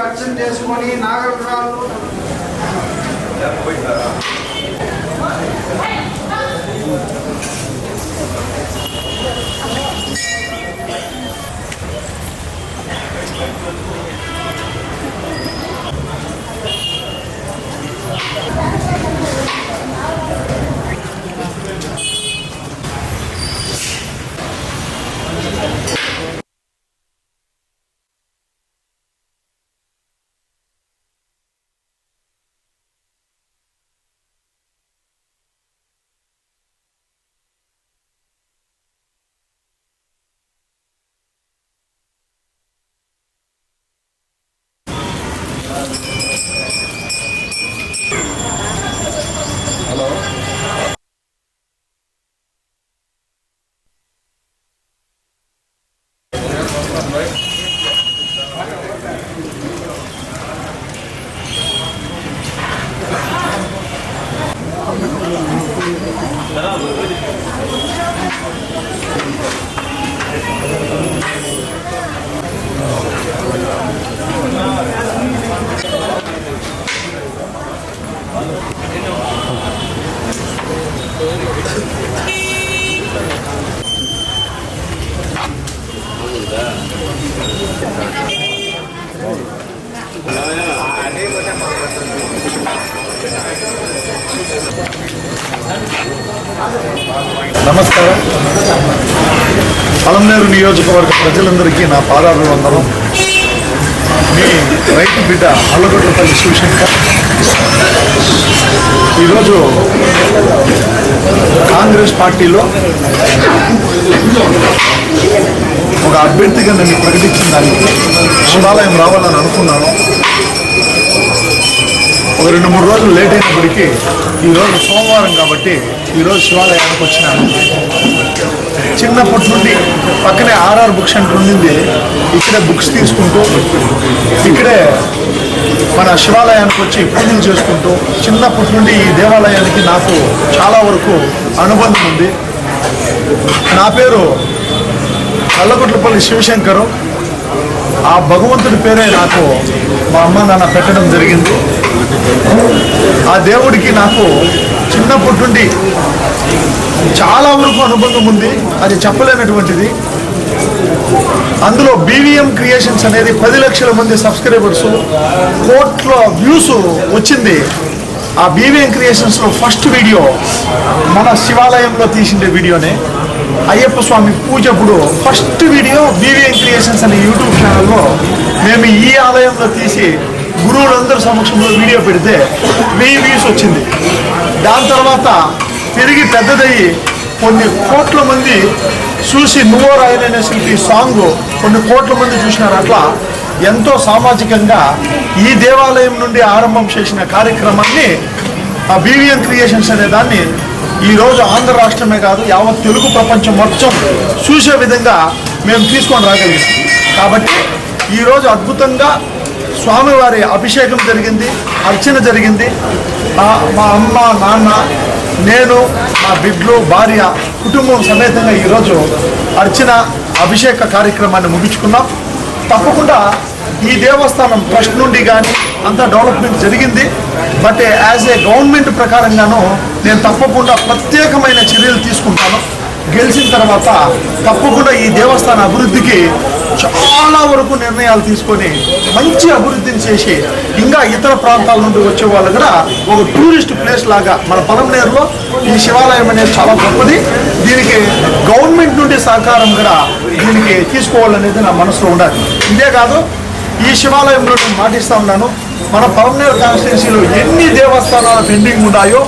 అర్చన చేసుకొని నాగరాలు నమస్కారం. పలంనేరు నియోజకవర్గ ప్రజలందరికీ నా పాదాలు వందనం మీ రైతు బిడ్డ అల్లగొట్టపల్లి శివశంకర్ ఈరోజు కాంగ్రెస్ పార్టీలో ఒక అభ్యర్థిగా నన్ను ప్రకటించిన దానికి శివాలయం రావాలని అనుకున్నాను. ఒక రెండు మూడు రోజులు లేట్ అయినప్పటికీ ఈరోజు సోమవారం కాబట్టి ఈరోజు శివాలయానికి వచ్చినాను. చిన్నప్పటి నుండి పక్కనే ఆర్ఆర్ బుక్ సెంటర్ ఉండింది. ఇక్కడే బుక్స్ తీసుకుంటూ ఇక్కడే మన శివాలయానికి వచ్చి పూజలు చేసుకుంటూ చిన్నప్పటి నుండి ఈ దేవాలయానికి నాకు చాలా వరకు అనుబంధం ఉంది. నా పేరు కల్లకొట్లపల్లి శివశంకరు. ఆ భగవంతుడి పేరే నాకు మా అమ్మ నాన్న పెట్టడం జరిగింది. ఆ దేవుడికి నాకు చిన్నప్పటి నుండి చాలా వరకు అనుబంధం ఉంది. అది చెప్పలేనటువంటిది. అందులో బీవీఎం క్రియేషన్స్ అనేది పది లక్షల మంది సబ్స్క్రైబర్స్ కోట్ల వ్యూస్ వచ్చింది. ఆ బీవీఎం క్రియేషన్స్లో ఫస్ట్ వీడియో మన శివాలయంలో తీసిండే వీడియోనే. అయ్యప్ప స్వామి పూజప్పుడు ఫస్ట్ వీడియో బీవీఎన్ క్రియేషన్స్ అనే యూట్యూబ్ ఛానల్లో మేము ఈ ఆలయంలో తీసి గురువులందరి సమక్షంలో వీడియో పెడితే వెయ్యి వ్యూస్ వచ్చింది. దాని తర్వాత తిరిగి పెద్దదయ్యి కొన్ని కోట్ల మంది చూసి నువ్వో రాయననే శిల్పి సాంగ్ కొన్ని కోట్ల మంది చూసినారు. అట్లా ఎంతో సామాజికంగా ఈ దేవాలయం నుండి ఆరంభం చేసిన కార్యక్రమాన్ని ఆ బీవీఎన్ క్రియేషన్స్ అనే దాన్ని ఈరోజు ఆంధ్ర రాష్ట్రమే కాదు యావత్ తెలుగు ప్రపంచం మొత్తం చూసే విధంగా మేము తీసుకొని రాగలిగాం. కాబట్టి ఈరోజు అద్భుతంగా స్వామివారి అభిషేకం జరిగింది అర్చన జరిగింది. మా అమ్మ నాన్న నేను మా బిడ్లు భార్య కుటుంబం సమేతంగా ఈరోజు అర్చన అభిషేక కార్యక్రమాన్ని ముగించుకున్నాం. తప్పకుండా ఈ దేవస్థానం ట్రస్ట్ నుండి కానీ అంతా డెవలప్మెంట్ జరిగింది. బట్ యాజ్ ఏ గవర్నమెంట్ ప్రకారంగాను నేను తప్పకుండా ప్రత్యేకమైన చర్యలు తీసుకుంటాను. గెలిచిన తర్వాత తప్పకుండా ఈ దేవస్థాన అభివృద్ధికి చాలా వరకు నిర్ణయాలు తీసుకొని మంచి అభివృద్ధిని చేసి ఇంకా ఇతర ప్రాంతాల నుండి వచ్చే వాళ్ళు కూడా ఒక టూరిస్ట్ ప్లేస్ లాగా మన పొలంనేరులో ఈ శివాలయం అనేది చాలా గొప్పది. దీనికి గవర్నమెంట్ నుండి సహకారం కూడా దీనికి తీసుకోవాలనేది నా మనసులో ఉండాలి. ఇదే కాదు ఈ శివాలయంలో నేను మాటిస్తా ఉన్నాను. మన పవన్నేర్ కాన్స్టిట్యున్సీలో ఎన్ని దేవస్థానాలు పెండింగ్ ఉన్నాయో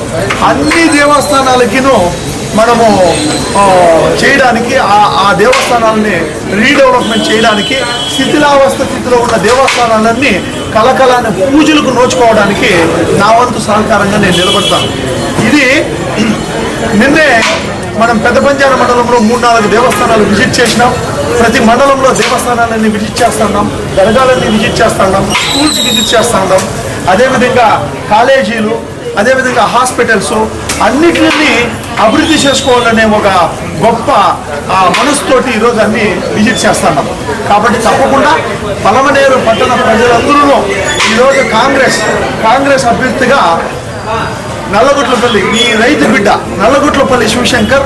అన్ని దేవస్థానాలకినూ మనము చేయడానికి ఆ ఆ దేవస్థానాలని రీడెవలప్మెంట్ చేయడానికి శిథిలావస్థ స్థితిలో ఉన్న దేవస్థానాలన్నీ కలకలాన్ని పూజలకు నోచుకోవడానికి నా వంతు సహకారంగా నేను నిలబడతాను. ఇది నిన్నే మనం పెద్ద పంచాయత మండలంలో మూడు నాలుగు దేవస్థానాలు విజిట్ చేసినాం. ప్రతి మండలంలో దేవస్థానాలన్నీ విజిట్ చేస్తున్నాం దర్గాలన్నీ విజిట్ చేస్తున్నాం స్కూల్స్ విజిట్ చేస్తున్నాం అదేవిధంగా కాలేజీలు అదేవిధంగా హాస్పిటల్స్ అన్నిటిని అభివృద్ధి చేసుకోవాలనే ఒక గొప్ప ఆ, మనసుతోటి ఈరోజు అన్ని విజిట్ చేస్తున్నాం కాబట్టి తప్పకుండా పలమనేరు పట్టణ ప్రజలందరూ ఈరోజు కాంగ్రెస్ కాంగ్రెస్ అభ్యర్థిగా నల్లగుట్లపల్లి మీ రైతు బిడ్డ నల్లగుట్లపల్లి శివశంకర్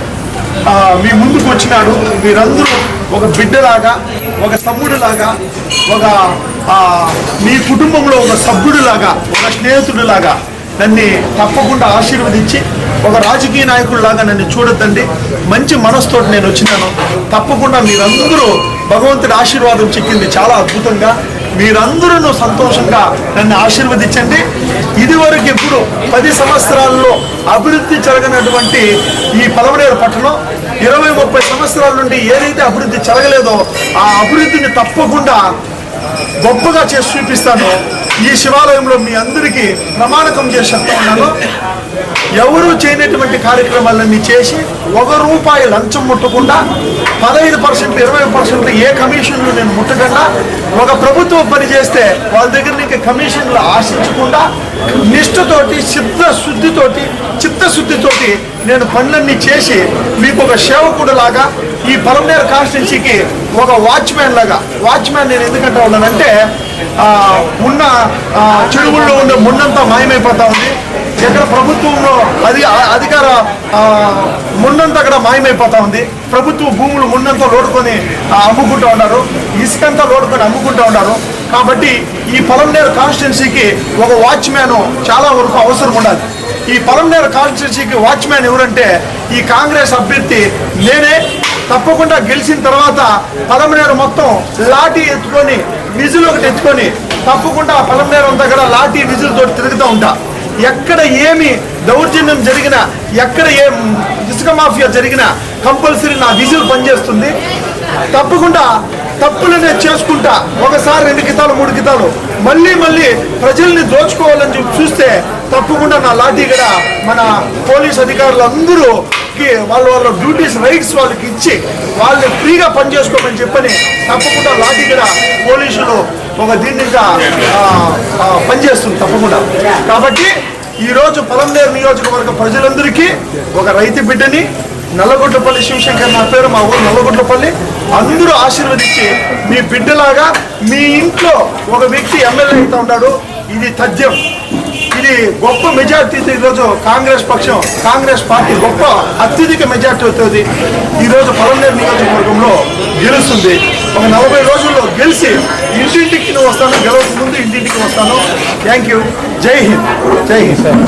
మీ ముందుకు వచ్చినాడు. మీరందరూ ఒక బిడ్డలాగా ఒక తమ్ముడులాగా ఒక మీ కుటుంబంలో ఒక సభ్యుడిలాగా ఒక స్నేహితుడిలాగా నన్ను తప్పకుండా ఆశీర్వదించి ఒక రాజకీయ నాయకుడిలాగా నన్ను చూడొద్దండి. మంచి మనసుతోటి నేను వచ్చినాను. తప్పకుండా మీరందరూ భగవంతుడి ఆశీర్వాదం చిక్కింది. చాలా అద్భుతంగా. మీరందరూ సంతోషంగా నన్ను ఆశీర్వదించండి. ఇదివరకు ఎప్పుడు పది సంవత్సరాల్లో అభివృద్ధి జరగనటువంటి ఈ పలమనేరు పట్టణం ఇరవై ముప్పై సంవత్సరాల నుండి ఏదైతే అభివృద్ధి జరగలేదో ఆ అభివృద్ధిని తప్పకుండా గొప్పగా చేసి చూపిస్తాను. ఈ శివాలయంలో మీ అందరికీ ప్రమాణకం చేసి చెప్తా ఉన్నాను. ఎవరు చేయనటువంటి కార్యక్రమాలన్నీ చేసి ఒక రూపాయి లంచం ముట్టకుండా పదహైదు పర్సెంట్ ఇరవై పర్సెంట్ ఏ కమిషన్లు నేను ముట్టకుండా ఒక ప్రభుత్వం పని చేస్తే వాళ్ళ దగ్గర నుంచి కమిషన్లు ఆశించకుండా నిష్ఠతోటి చిత్తశుద్ధితోటి చిత్తశుద్ధితోటి నేను పనులన్నీ చేసి మీకు ఒక సేవకుడు లాగా ఈ పలమనేరు కాన్స్టిట్యున్సీకి ఒక వాచ్మ్యాన్ లాగా వాచ్మ్యాన్ నేను ఎందుకంటే ఉన్నానంటే ఉన్న ఆ, చెరువుల్లో ఉండే మున్నంతా మాయమైపోతా ఉంది. ఎక్కడ ప్రభుత్వంలో అది అధికార ఆ, మున్నంతా అక్కడ మాయమైపోతా ఉంది. ప్రభుత్వ భూములు మున్నంతా లోడుకొని అమ్ముకుంటూ ఉన్నారు. ఇసుకంతా లోడుకొని అమ్ముకుంటూ ఉన్నారు. కాబట్టి ఈ పొలంనేరు కాన్స్టిట్యున్సీకి ఒక వాచ్మ్యాన్ చాలా వరకు అవసరం ఉండాలి. ఈ పొలంనేరు కాన్స్టిట్యున్సీకి వాచ్మ్యాన్ ఎవరంటే ఈ కాంగ్రెస్ అభ్యర్థి నేనే. తప్పకుండా గెలిచిన తర్వాత పలమనేరు మొత్తం లాఠీ ఎత్తుకొని విజులు ఒకటి ఎత్తుకొని తప్పకుండా పలమనేరు అంతా కూడా లాఠీ విజులతో తిరుగుతూ ఉంటా. ఎక్కడ ఏమి దౌర్జన్యం జరిగినా ఎక్కడ ఏ ఇసుక మాఫియా జరిగినా కంపల్సరీ నా విజులు పనిచేస్తుంది. తప్పకుండా తప్పులనే చేసుకుంటా. ఒకసారి రెండు కితాలు మూడు కితాలు మళ్ళీ మళ్ళీ ప్రజల్ని దోచుకోవాలని చూస్తే తప్పకుండా నా లాఠీ కూడా మన పోలీస్ అధికారులు వాళ్ళ వాళ్ళ డ్యూటీస్ రైట్స్ వాళ్ళకి ఇచ్చి వాళ్ళని ఫ్రీగా పనిచేసుకోమని చెప్పని తప్పకుండా లాఠీ కూడా పోలీసులు ఒక దీనిగా పనిచేస్తుంది తప్పకుండా. కాబట్టి ఈరోజు పొలంనేరు నియోజకవర్గ ప్రజలందరికీ ఒక రైతు బిడ్డని నల్లగొడ్లపల్లి శివశంకర్ నా పేరు మా ఊరు నల్లగొడ్లపల్లి. అందరూ ఆశీర్వదించి మీ బిడ్డలాగా మీ ఇంట్లో ఒక వ్యక్తి ఎమ్మెల్యే అవుతా ఉంటాడు ఇది తథ్యం. ఇది గొప్ప మెజార్టీతో ఈరోజు కాంగ్రెస్ పక్షం కాంగ్రెస్ పార్టీ గొప్ప అత్యధిక మెజార్టీ అవుతుంది. ఈరోజు పొలంనేరు నియోజకవర్గంలో గెలుస్తుంది. ఒక నలభై రోజుల్లో గెలిచి ఇంటింటికి వస్తాను గెలవక ముందు ఇంటింటికి వస్తాను. థ్యాంక్ యూ జై హింద్. జై హింద్.